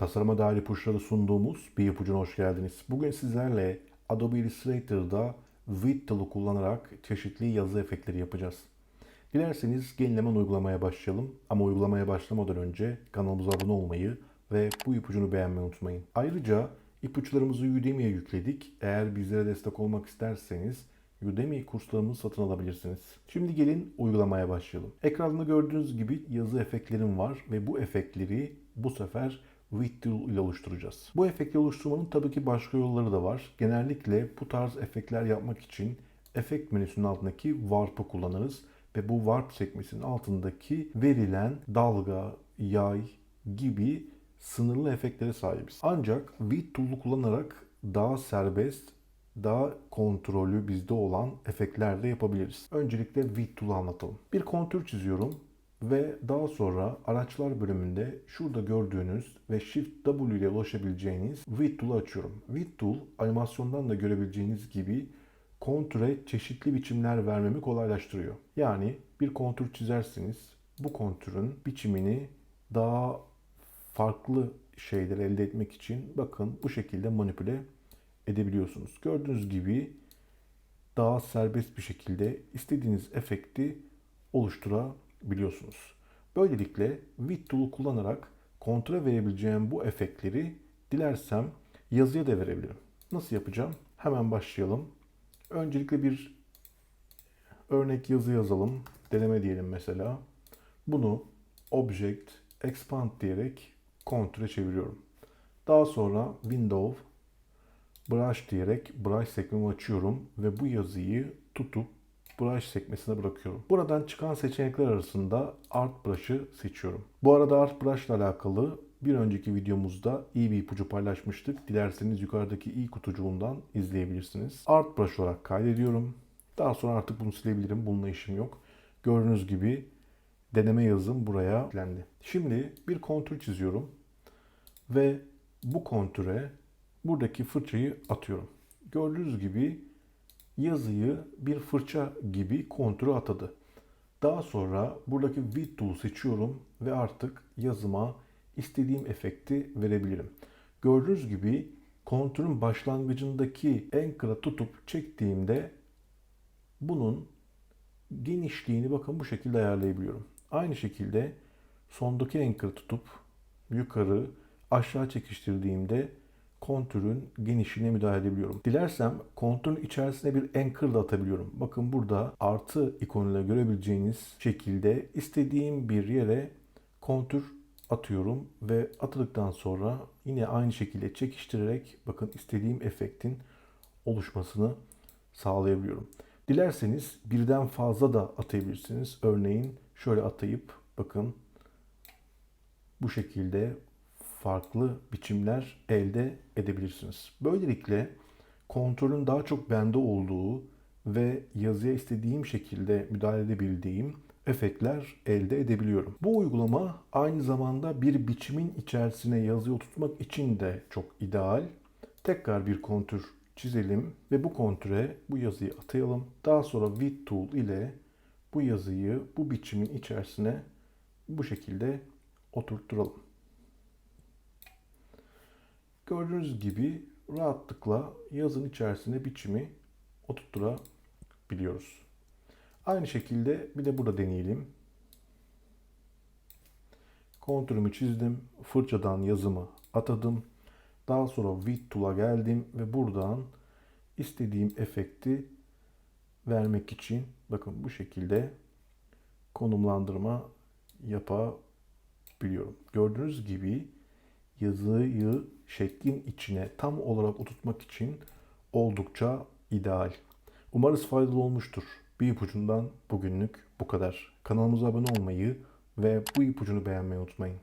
Tasarıma dair ipuçları sunduğumuz bir ipucuna hoş geldiniz. Bugün sizlerle Adobe Illustrator'da Width tool'u kullanarak çeşitli yazı efektleri yapacağız. Dilerseniz gelin uygulamaya başlayalım. Ama uygulamaya başlamadan önce kanalımıza abone olmayı ve bu ipucunu beğenmeyi unutmayın. Ayrıca ipuçlarımızı Udemy'ye yükledik. Eğer bizlere destek olmak isterseniz Udemy kurslarımızı satın alabilirsiniz. Şimdi gelin uygulamaya başlayalım. Ekranda gördüğünüz gibi yazı efektlerim var ve bu efektleri bu sefer Tool ile oluşturacağız. Bu efekti oluşturmanın tabii ki başka yolları da var. Genellikle bu tarz efektler yapmak için efekt menüsünün altındaki Warp'ı kullanırız ve bu Warp sekmesinin altındaki verilen dalga, yay gibi sınırlı efektlere sahibiz. Ancak Tool'u kullanarak daha serbest, daha kontrollü bizde olan efektler de yapabiliriz. Öncelikle Tool'u anlatalım. Bir kontür çiziyorum ve daha sonra araçlar bölümünde şurada gördüğünüz ve Shift W ile ulaşabileceğiniz Width Tool'u açıyorum. Width Tool animasyondan da görebileceğiniz gibi kontüre çeşitli biçimler vermemi kolaylaştırıyor. Yani bir kontür çizerseniz bu kontürün biçimini daha farklı şeyler elde etmek için bakın bu şekilde manipüle edebiliyorsunuz. Gördüğünüz gibi daha serbest bir şekilde istediğiniz efekti oluşturabiliyorsunuz. Böylelikle Width Tool'u kullanarak kontrol verebileceğim bu efektleri dilersem yazıya da verebilirim. Nasıl yapacağım? Hemen başlayalım. Öncelikle bir örnek yazı yazalım. Deneme diyelim mesela. Bunu Object Expand diyerek kontrole çeviriyorum. Daha sonra Window Brush diyerek brush sekmemi açıyorum ve bu yazıyı tutup brush sekmesine bırakıyorum. Buradan çıkan seçenekler arasında Art Brush'ı seçiyorum. Bu arada Art Brush ile alakalı bir önceki videomuzda iyi bir ipucu paylaşmıştık. Dilerseniz yukarıdaki i kutucuğundan izleyebilirsiniz. Art Brush olarak kaydediyorum. Daha sonra artık bunu silebilirim. Bununla işim yok. Gördüğünüz gibi deneme yazım buraya eklendi. Şimdi bir kontür çiziyorum ve bu kontüre buradaki fırçayı atıyorum. Gördüğünüz gibi yazıyı bir fırça gibi kontüre atadı. Daha sonra buradaki Width Tool seçiyorum ve artık yazıma istediğim efekti verebilirim. Gördüğünüz gibi kontürün başlangıcındaki Anchor'a tutup çektiğimde bunun genişliğini bakın bu şekilde ayarlayabiliyorum. Aynı şekilde sondaki Anchor'ı tutup yukarı aşağı çekiştirdiğimde kontürün genişliğine müdahale edebiliyorum. Dilersem kontürün içerisine bir anchor da atabiliyorum. Bakın burada artı ikonuyla görebileceğiniz şekilde istediğim bir yere kontür atıyorum ve atıldıktan sonra yine aynı şekilde çekiştirerek bakın istediğim efektin oluşmasını sağlayabiliyorum. Dilerseniz birden fazla da atabilirsiniz. Örneğin şöyle atayıp bakın bu şekilde farklı biçimler elde edebilirsiniz. Böylelikle kontrolün daha çok bende olduğu ve yazıya istediğim şekilde müdahale edebildiğim efektler elde edebiliyorum. Bu uygulama aynı zamanda bir biçimin içerisine yazıyı oturtmak için de çok ideal. Tekrar bir kontür çizelim ve bu kontüre bu yazıyı atayalım. Daha sonra Width Tool ile bu yazıyı bu biçimin içerisine bu şekilde oturtturalım. Gördüğünüz gibi rahatlıkla yazın içerisine biçimi oturtturabiliyoruz. Aynı şekilde bir de burada deneyelim. Kontürümü çizdim. Fırçadan yazımı atadım. Daha sonra Width Tool'a geldim ve buradan istediğim efekti vermek için bakın bu şekilde konumlandırma yapabiliyorum. Gördüğünüz gibi yazıyı şeklin içine tam olarak oturtmak için oldukça ideal. Umarız faydalı olmuştur. Bir ipucundan bugünlük bu kadar. Kanalımıza abone olmayı ve bu ipucunu beğenmeyi unutmayın.